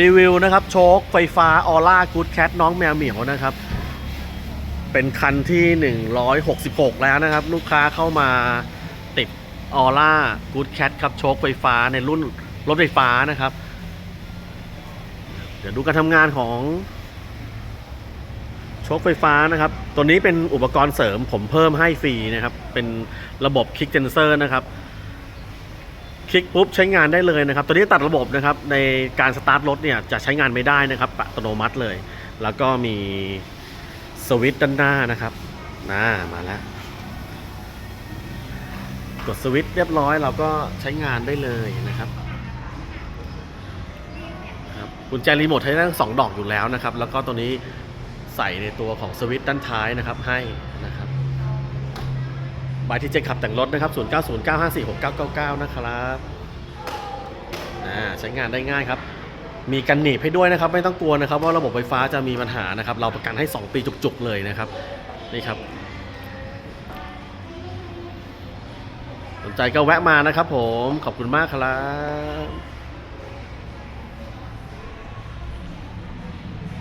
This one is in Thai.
รีวิวนะครับโชคไฟฟ้าออร่ากูดแคทน้องแมวเหมียวนะครับ เป็นคันที่ 166 แล้วนะครับ ลูกค้าเข้ามาติดออร่ากูดแคทครับโชคไฟฟ้าในรุ่นรถไฟฟ้านะครับ เดี๋ยวดูการทำงานของโชคไฟฟ้านะครับ ตัวนี้เป็นอุปกรณ์เสริมผมเพิ่มให้ฟรีนะครับ เป็นระบบคลิกเจนเซอร์นะครับ ลิกปุ๊บใช้งานได้เลยนะครับ ตัวนี้ตัดระบบนะครับในการสตาร์ทรถเนี่ยจะใช้งานไม่ได้นะครับอัตโนมัติเลย แล้วก็มีสวิตช์ด้านหน้านะครับน่ามาแล้ว กดสวิตช์เรียบร้อยเราก็ใช้งานได้เลยนะครับครับกุญแจรีโมทใช้ทั้งสองดอกอยู่แล้วนะครับ แล้วก็ตัวนี้ใส่ในตัวของสวิตช์ด้านท้ายนะครับให้นะครับ บายที่เจขับแต่งรถนะครับ 0909546999 นะครับใช้งานได้ง่ายครับ มีกันหนีบให้ด้วยนะครับ ไม่ต้องกลัวนะครับ ว่าระบบไฟฟ้าจะมีปัญหานะครับ เราประกันให้ 2 ปีจุกๆเลยนะครับ นี่ครับ สนใจก็แวะมานะครับผม ขอบคุณมากครับ